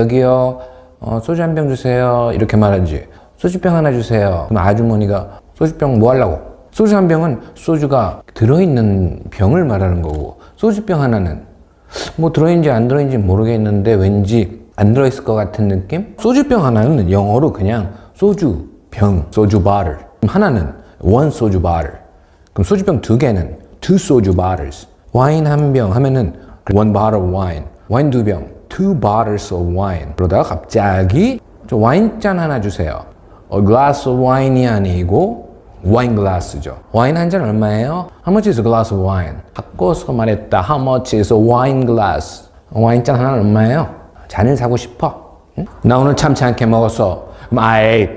여기요 어, 소주 한 병 주세요. 이렇게 말하지. 소주병 하나 주세요. 그럼 아주머니가 소주병 뭐 하려고? 소주 한 병은 소주가 들어있는 병을 말하는 거고 소주병 하나는 뭐 들어있는지 안 들어있는지 모르겠는데 왠지 안 들어있을 것 같은 느낌? 소주병 하나는 영어로 그냥 소주병, 소주 바를 하나는 원 소주 바를 그럼 소주병 두 개는 two 소주 bottles. 와인 한 병 하면은 one bottle of wine. 와인 두 병 two bottles of wine 그러다가 갑자기 저 와인잔 하나 주세요 a glass of wine이 아니고 와인 글라스죠. 와인 한 잔 얼마예요? How much is a glass of wine? 바꿔서 말했다. How much is a wine glass? 와인잔 하나 얼마예요? 잔을 사고 싶어. 응? 나 오늘 참치 않게 먹었어. 그럼 I ate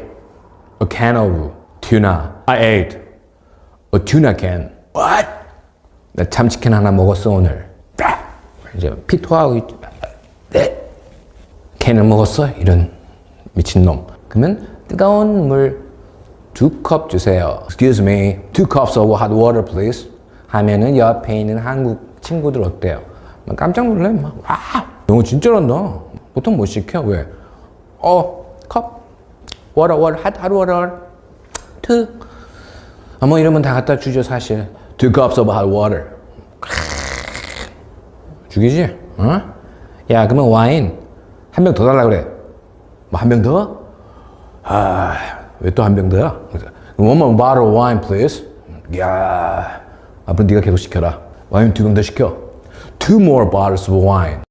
a can of tuna. I ate a tuna can. What? 나 참치캔 하나 먹었어 오늘. 이제 피 토하고 있... 네. 캔을 먹었어? 이런 미친놈. 그러면 뜨거운 물 두 컵 주세요. Excuse me, two cups of hot water, please. 하면은 옆에 있는 한국 친구들 어때요? 막 깜짝 놀래. 막 와, 영어 진짜 잘한다. 보통 못 시켜. 왜? 어, 컵, water, water. 아, 뭐 이러면 다 갖다 주죠 사실. Two cups of hot water. 죽이지? 어? 야, 그러면 와인 한 병 더 달라 그래. 뭐 한 병 더? 아, 왜 또 한 병 더야? One more bottle of wine, please. 야, 앞으로 네가 계속 시켜라. 와인 두 병 더 시켜. Two more bottles of wine.